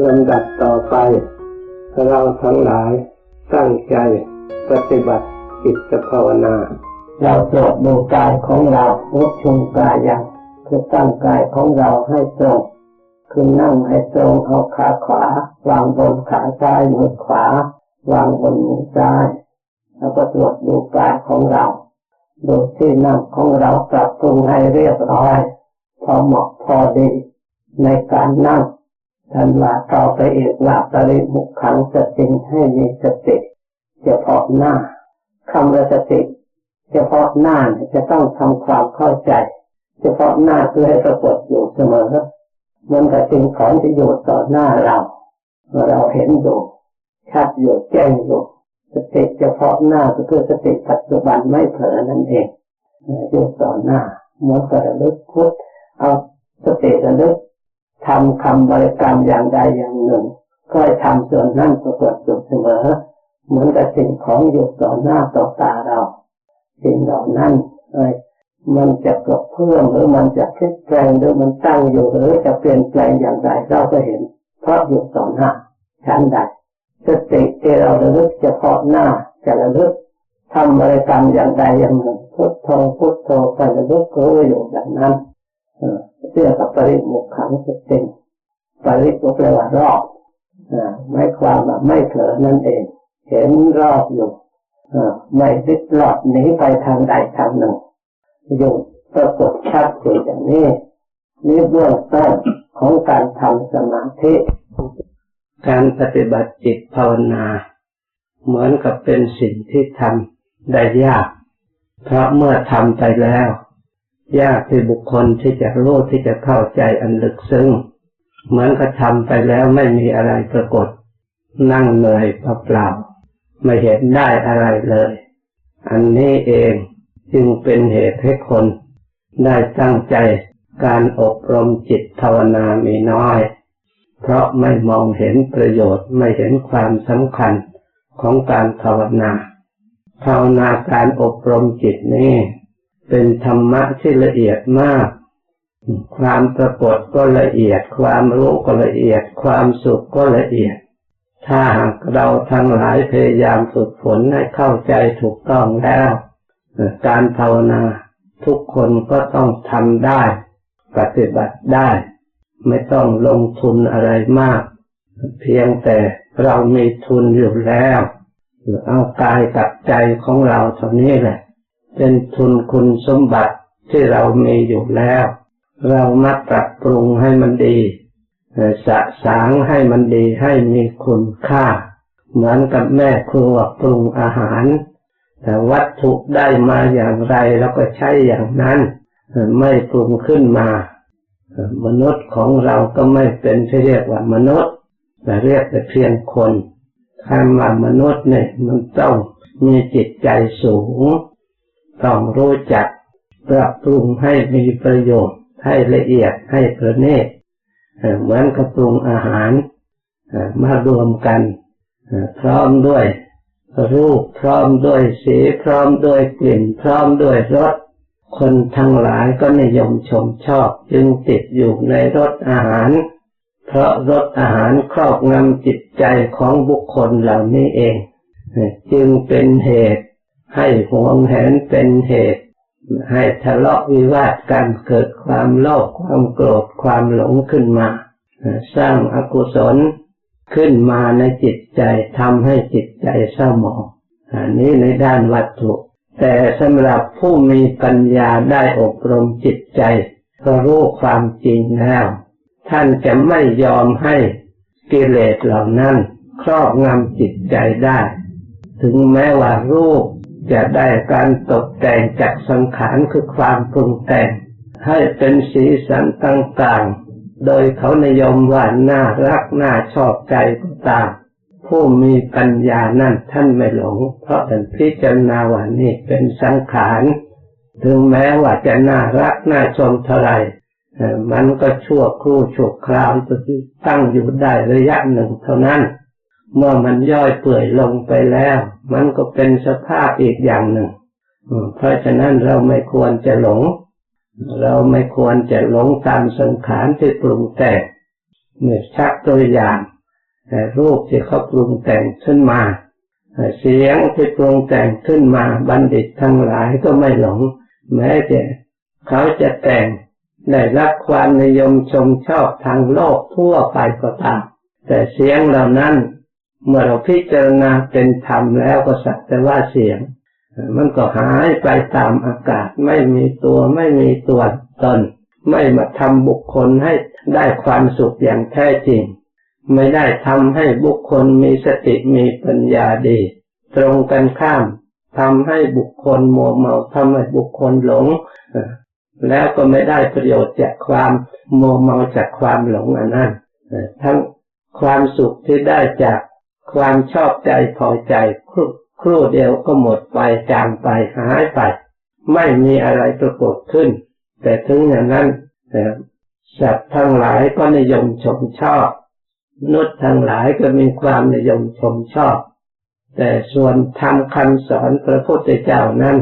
ลำดับต่อไป เราทั้งหลายตั้งใจปฏิบัติจิตภาวนา เราตรวจดูกายของเราวุชุมกายอย่างคือตั้งกายของเราให้ตรงคือนั่งให้ตรงเอาขาขวา วางบนขาซ้ายมือขวา วางบนมือซ้าย แล้วก็ตรวจดูกายของเราดูที่นั่งของเราปรับปรุงให้เรียบร้อย พอเหมาะพอดี ในการนั่ง ท่านว่าต่อไปเอกว่าปริมุขขังสติให้มีสติเฉพาะหน้าคำว่าสติเฉพาะหน้าจะต้องทำความเข้าใจ เฉพาะหน้าเพื่อให้ปรากฏอยู่เสมอเหมือนกับสิ่งของที่อยู่ต่อหน้าเราเราเห็นอยู่ชัดอยู่แจ้งอยู่สติเฉพาะหน้าก็คือสติปัจจุบันไม่เผลอนั่นเองอยู่ต่อหน้าเหมือนกับระลึกพุทเอาสติระลึก ทำคำบริกรรมอย่างใดอย่างหนึ่งก็ทำส่วนนั้นปรากฏอยู่เสมอเหมือนกับสิ่งของอยู่ต่อหน้าต่อตาเรา สิ่งเหล่านั้นเลยมันจะกระเพื่อมหรือมันจะคลิกแปลงหรือมันตั้งอยู่หรือจะเปลี่ยนแปลงอย่างไรเราก็เห็น เพราะอยู่ต่อหน้าชั้นใดสติที่เราระลึกเฉพาะหน้าจะระลึกทำบริกรรมอย่างใดอย่างหนึ่งพุทโธพุทโธไประลึกรู้อยู่อย่างนั้น เรียกกับปริมุขขังสติปริก็แปลว่ารอบไม่ความว่าไม่เผลอนั่นเอง เห็นรอบอยู่ไม่ติดหลอดหนีไปทางใดทางหนึ่งอยู่ปรากฏชัดเจนอย่างนี้นี่เบื้องต้นของการทำสมาธิ การปฏิบัติจิตภาวนา เหมือนกับเป็นสิ่งที่ทำได้ยาก เพราะเมื่อทำไปแล้ว ยากที่บุคคลที่จะรู้ที่จะเข้าใจอันลึกซึ้งเหมือนกับทำไปแล้วไม่มีอะไรปรากฏ นั่งเหนื่อยเปล่าๆไม่เห็นได้อะไรเลย อันนี้เองจึงเป็นเหตุให้คน ได้ตั้งใจการอบรมจิตภาวนามีน้อย เพราะไม่มองเห็นประโยชน์ไม่เห็นความสำคัญของการภาวนา ภาวนาการอบรมจิตนี้ เป็นธรรมะที่ละเอียดมาก ความปรากฏก็ละเอียด ความรู้ก็ละเอียด ความสุขก็ละเอียด ถ้าหากเราทั้งหลายพยายามฝึกฝนให้เข้าใจถูกต้องแล้ว การภาวนาทุกคนก็ต้องทำได้ ปฏิบัติได้ ไม่ต้องลงทุนอะไรมาก เพียงแต่เรามีทุนอยู่แล้วเอากายกับใจของเราเท่านี้แหละ เป็นทุนคุณสมบัติที่เรามีอยู่แล้ว เรามาปรับปรุงให้มันดีสะสางให้มันดีให้มีคุณค่า เหมือนกับแม่ครัวปรุงอาหาร แต่วัตถุได้มาอย่างไรแล้วก็ใช้อย่างนั้น ไม่ปรุงขึ้นมา มนุษย์ของเราก็ไม่เป็นที่เรียกว่ามนุษย์ แต่เรียกแต่เพียงคนคำว่ามนุษย์เนี่ยมันต้องมีจิตใจสูง ต้องรู้จักปรับปรุงให้มีประโยชน์ ให้ละเอียดให้ประณีตเหมือนกับปรุงอาหารมารวมกันพร้อมด้วยรูปพร้อมด้วยสีพร้อมด้วยกลิ่น พร้อมด้วยรสคนทั้งหลายก็นิยมชมชอบจึงติดอยู่ในรสอาหาร เพราะรสอาหารครอบงำจิตใจของบุคคลเหล่านี้เอง จึงเป็นเหตุ ให้หวงแหนเป็นเหตุ ให้ทะเลาะวิวาทกันเกิดความโลภความโกรธความหลงขึ้นมา สร้างอากุศลขึ้นมาในจิตใจทำให้จิตใจเศร้าหมองอันนี้ในด้านวัตถุ แต่สำหรับผู้มีปัญญาได้อบรมจิตใจก็รู้ความจริงแล้ว ท่านจะไม่ยอมให้กิเลสเหล่านั้น ครอบงำจิตใจได้ ถึงแม้ว่ารูป จะได้การตกแต่งจากสังขารคือความปรุงแต่ง ให้เป็นสีสันต่างๆ โดยเขานิยมว่าน่ารักน่าชอบใจก็ตาม ผู้มีปัญญานั่นท่านไม่หลง เพราะท่านพิจารณาว่านี่เป็นสังขาร ถึงแม้ว่าจะน่ารักน่าชมเท่าไรมันก็ชั่วครู่ชั่วคราวตั้งอยู่ได้ระยะหนึ่งเท่านั้น เมื่อมันย่อยเปื่อยลงไปแล้ว มันก็เป็นสภาพอีกอย่างหนึ่ง เพราะฉะนั้นเราไม่ควรจะหลง เราไม่ควรจะหลงตามสังขารที่ปรุงแต่งเมื่อชักตัวอย่างรูปที่เขาปรุงแต่งขึ้นมา เสียงที่ปรุงแต่งขึ้นมาบัณฑิตทั้งหลายก็ไม่หลง แม้แต่เขาจะแต่งได้รับความนิยมชมชอบทางโลกทั่วไปก็ตาม แต่เสียงเหล่านั้น เมื่อเราพิจารณาเป็นธรรมแล้วก็สักแต่ว่าเสียง มันก็หายไปตามอากาศไม่มีตัวไม่มีตัวตน ไม่มาทำบุคคลให้ได้ความสุขอย่างแท้จริง ไม่ได้ทำให้บุคคลมีสติมีปัญญาดี ตรงกันข้ามทำให้บุคคลมัวเมาทำให้บุคคลหลง แล้วก็ไม่ได้ประโยชน์จากความโมเมาจากความหลงอันนั้นทั้งความสุขที่ได้จาก ความชอบใจพอใจครู่ครู่เดียวก็หมดไปจางไปหายไป ไม่มีอะไรปรากฏขึ้น แต่ถึงอย่างนั้นสัตว์ทั้งหลายก็นิยมชมชอบนุษย์ทั้งหลายก็มีความนิยมชมชอบ แต่ส่วนทำคำสอนพระพุทธเจ้านั้น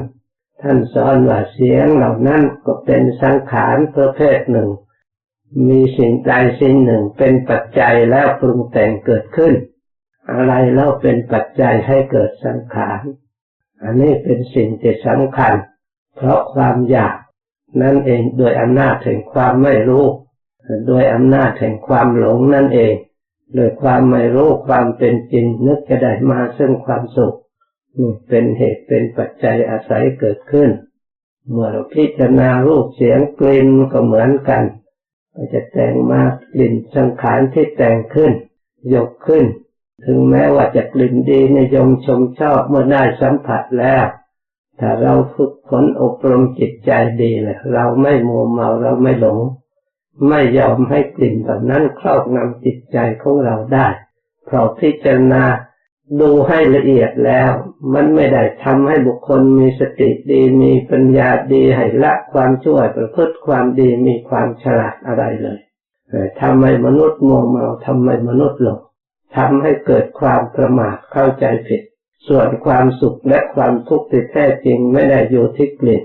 ท่านสอนว่าเสียงเหล่านั้นก็เป็นสังขารประเภทหนึ่ง มีสิ่งใดสิ่งหนึ่งเป็นปัจจัยแล้วปรุงแต่งเกิดขึ้น อะไรแล้วเป็นปัจจัยให้เกิดสังขาร อันนี้เป็นสิ่งที่สำคัญ เพราะความอยากนั่นเองโดยอำนาจแห่งความไม่รู้ โดยอำนาจแห่งความหลงนั่นเอง โดยความไม่รู้ความเป็นจริงนึกจะได้มาซึ่งความสุขนี่เป็นเหตุเป็นปัจจัยอาศัยเกิดขึ้น เมื่อเราพิจารณารูปเสียงกลิ่นก็เหมือนกันก็จะแต่งมากลิ่นสังขารที่แต่งขึ้น ยกขึ้น ถึงแม้ว่าจะกลิ่นดีในยมชมชอบเมื่อได้สัมผัสแล้ว ถ้าเราฝึกฝนอบรมจิตใจดีเลยเราไม่มัวเมาเราไม่หลง ไม่ยอมให้กลิ่นแบบนั้นครอบงำจิตใจของเราได้ เพราะพิจารณาดูให้ละเอียดแล้ว มันไม่ได้ทำให้บุคคลมีสติดีมีปัญญาดีให้ละความชั่วประพฤติความดีมีความฉลาดอะไรเลยทำให้มนุษย์มัวเมาทำให้มนุษย์หลง ทำให้เกิดความประมาทเข้าใจผิด ส่วนความสุขและความทุกข์ที่แท้จริงไม่ได้อยู่ที่กลิ่น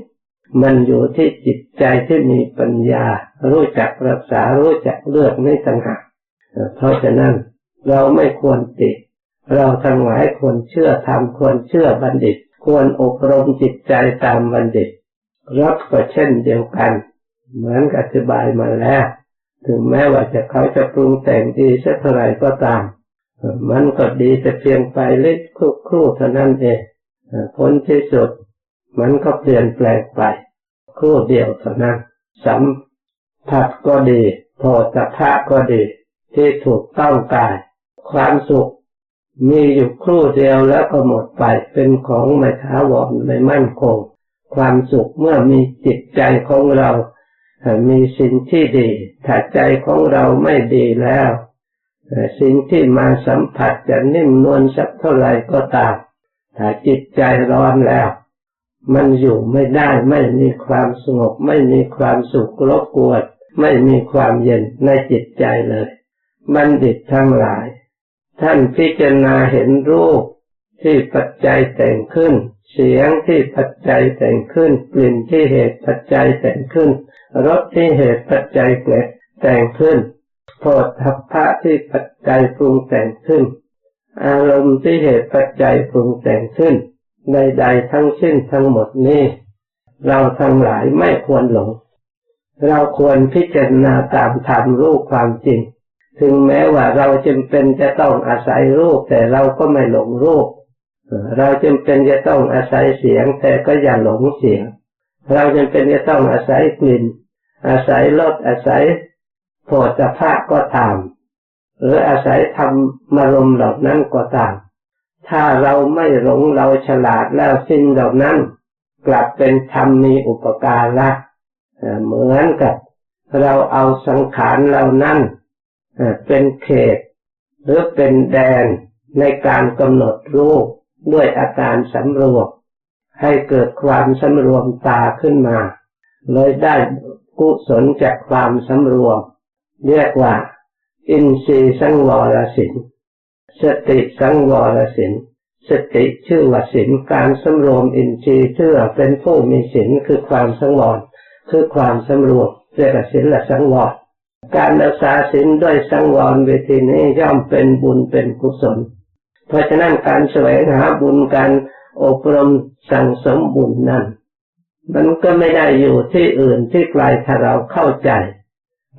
มันอยู่ที่จิตใจที่มีปัญญา รู้จักรักษารู้จักเลือกในต่างหากเพราะฉะนั้นเราไม่ควรติด เราทั้งหลายควรเชื่อธรรมควรเชื่อบัณฑิต ควรอบรมจิตใจตามบัณฑิตรถก็เช่นเดียวกัน เหมือนอธิบายมาแล้ว ถึงแม้ว่าจะเขาจะปรุงแต่งดีสักเท่าไรก็ตาม มันก็ดีแต่เพียงไปเล็กครู่ครู่เท่านั้นเองผลที่สุด มันก็เปลี่ยนแปลงไป ครู่เดียวเท่านั้นสัมผัสก็ดีโพธพะก็ดี ที่ถูกต้องกาย ความสุข มีอยู่ครู่เดียวแล้วก็หมดไปเป็นของไม่ท้าวรไม่มั่นคง ความสุขเมื่อมีจิตใจของเรา มีสิ่งที่ดีถ้าใจของเราไม่ดีแล้ว สิ่งที่มาสัมผัสจะนิ่มนวลสักเท่าไหร่ก็ตามถ้าจิตใจร้อนแล้ว มันอยู่ไม่ได้ไม่มีความสงบ ไม่มีความสุขรบกวนไม่มีความเย็นในจิตใจเลย บัณฑิตทั้งหลาย ท่านพิจารณาเห็นรูปที่ปัจจัยแต่งขึ้น เสียงที่ปัจจัยแต่งขึ้น กลิ่นที่เหตุปัจจัยแต่งขึ้นรสที่เหตุปัจจัยแต่งขึ้น โพธพะที่ปัจจัยปรุงแต่งขึ้น อารมณ์ที่เหตุปัจจัยปรุงแต่งขึ้นใดๆทั้งสิ้นทั้งหมดนี้ เราทั้งหลายไม่ควรหลง เราควรพิจารณาตามธรรมรู้ความจริง ถึงแม้ว่าเราจำเป็นจะต้องอาศัยรูป แต่เราก็ไม่หลงรูป เราจำเป็นจะต้องอาศัยเสียง แต่ก็อย่าหลงเสียง เราจำเป็นจะต้องอาศัยกลิ่น อาศัยรสอาศัย โผฏฐะก็ตาม หรืออาศัยธรรมารมเหล่านั้นก็ตาม ถ้าเราไม่หลงเราฉลาดแล้วสิ่งเหล่านั้น กลับเป็นธรรมมีอุปการะเหมือนกับเราเอาสังขารเหล่านั้นเป็นเขต หรือเป็นแดนในการกำหนดรูปด้วยอาการสำรวมให้เกิดความสำรวมตาขึ้นมา เลยได้กุศลจากความสำรวม เรียกว่า อินทรีย์สังวรสินสติสังวรสินสติชื่อว่าสินการสำรวมอินทรีย์ชื่อเป็นผู้มีสินคือความสังวรคือความสำรวมเรียกว่าสินละสังวรการรักษาศีลด้วยสังวรเวทีนี้ย่อมเป็นบุญเป็นกุศล เพราะฉะนั้นการแสวงหาบุญการอบรมสั่งสมบุญนั้น มันก็ไม่ได้อยู่ที่อื่นที่ไกลถ้าเราเข้าใจ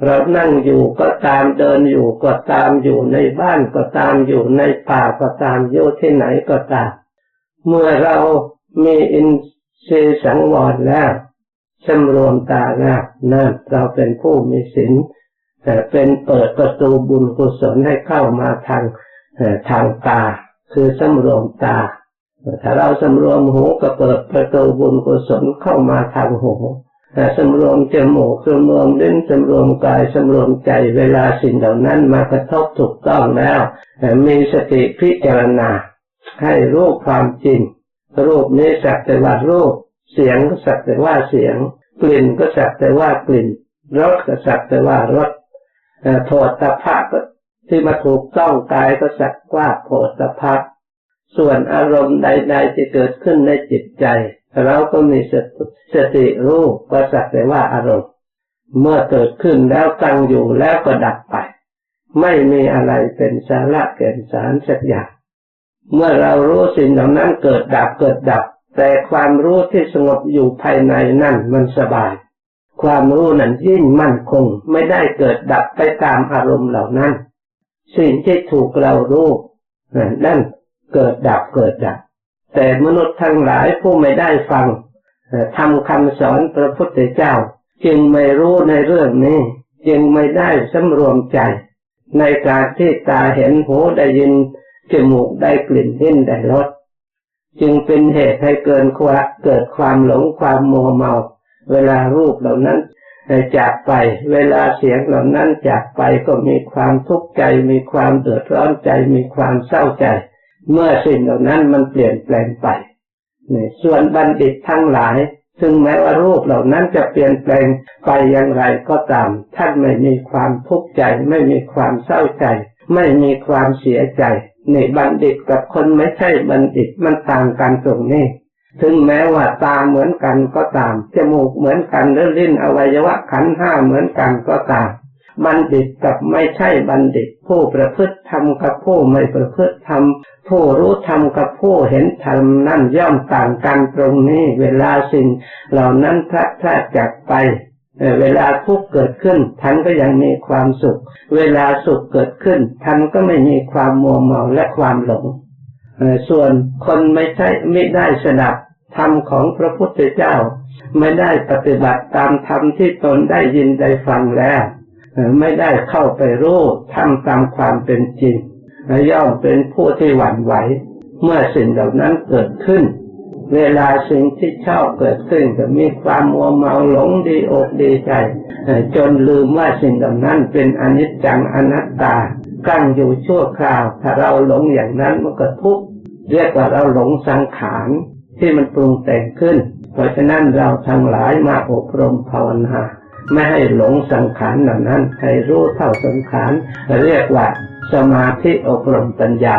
เรานั่งอยู่ก็ตามเดินอยู่ก็ตามอยู่ในบ้านก็ตามอยู่ในป่าก็ตามอยู่ที่ไหนก็ตาม เมื่อเรามีอินทรีย์สังวรแล้วสำรวมตาแล้วนั่นเราเป็นผู้มีศีลแต่เป็นเปิดประตูบุญกุศลให้เข้ามาทางทางตา คือสำรวมตา ถ้าเราสำรวมหูก็เปิดประตูบุญกุศลเข้ามาทางหู สำรวมจมูกสำรวมลิ้นสำรวมกายสำรวมใจเวลาสิ่งเหล่านั้นมากระทบถูกต้องแล้วมีสติพิจารณา ให้รู้ความจริง รูปนี้สักแต่ว่ารูป เสียงก็สักแต่ว่าเสียง กลิ่นก็สักแต่ว่ากลิ่นรสก็สักแต่ว่ารสโทษตภะก็ที่มาถูกต้องกายก็สักว่าโทษตภะส่วนอารมณ์ใด ๆ ที่เกิดขึ้นในจิตใจ เราก็มีสติรู้ก็สักแต่ว่าอารมณ์ เมื่อเกิดขึ้นแล้วตั้งอยู่แล้วก็ดับไป ไม่มีอะไรเป็นสาระเก่นสารสักอย่าง เมื่อเรารู้สิ่งเหล่านั้นเกิดดับเกิดดับ แต่ความรู้ที่สงบอยู่ภายในนั่นมันสบาย ความรู้นั้นยิ่งมั่นคงไม่ได้เกิดดับไปตามอารมณ์เหล่านั้น สิ่งที่ถูกเรารู้นั่นเกิดดับเกิดดับ แต่มนุษย์ทั้งหลายผู้ไม่ได้ฟังทำคำสอนพระพุทธเจ้า จึงไม่รู้ในเรื่องนี้ จึงไม่ได้สำรวมใจ ในการที่ตาเห็นหูได้ยินจมูกได้กลิ่นลิ้นได้รสจึงเป็นเหตุให้เกินควาเกิดความหลงความโมเมา เวลารูปเหล่านั้นจากไป เวลาเสียงเหล่านั้นจากไปก็มีความทุกข์ใจ มีความเดือดร้อนใจ มีความเศร้าใจ เมื่อสิ่งเหล่านั้นมันเปลี่ยนแปลงไปส่วนบัณฑิตทั้งหลายซึ่งแม้ว่ารูปเหล่านั้นจะเปลี่ยนแปลงไปอย่างไรก็ตาม ท่านไม่มีความทุกข์ใจ ไม่มีความเศร้าใจ ไม่มีความเสียใจนี่บัณฑิตกับคนไม่ใช่บัณฑิตมันต่างกันตรงนี้ถึงแม้ว่าตาเหมือนกันก็ตามจมูกเหมือนกันหรือลิ้นอวัยวะขันห้าเหมือนกันก็ตาม บัณฑิตกับไม่ใช่บัณฑิต ผู้ประพฤติธรรมกับผู้ไม่ประพฤติธรรมผู้รู้ธรรมกับผู้เห็นธรรมนั่นย่อมต่างกันตรงนี้ เวลาสิ่งเหล่านั้นพลาดพลาดจากไปเวลาทุกข์เกิดขึ้นท่านก็ยังมีความสุข เวลาสุขเกิดขึ้นท่านก็ไม่มีความมัวเมาและความหลงส่วนคนไม่ใช่ไม่ได้สดับธรรมของพระพุทธเจ้า ไม่ได้ปฏิบัติตามธรรมที่ตนได้ยินได้ฟังแล้ว ไม่ได้เข้าไปรู้ทำตามความเป็นจริงย่อมเป็นผู้ที่หวั่นไหว เมื่อสิ่งเหล่านั้นเกิดขึ้น เวลาสิ่งที่ชอบเกิดขึ้นก็มีความมัวเมาหลงดีอกดีใจ จนลืมว่าสิ่งเหล่านั้นเป็นอนิจจังอนัตตากั้งอยู่ชั่วคราว ถ้าเราหลงอย่างนั้นมันก็ทุกข์เรียกว่าเราหลงสังขารที่มันปรุงแต่งขึ้น เพราะฉะนั้นเราทั้งหลายมาอบรมภาวนา ไม่ให้หลงสังขารเหล่านั้นให้รู้เท่าสังขารเรียกว่าสมาธิอบรมปัญญา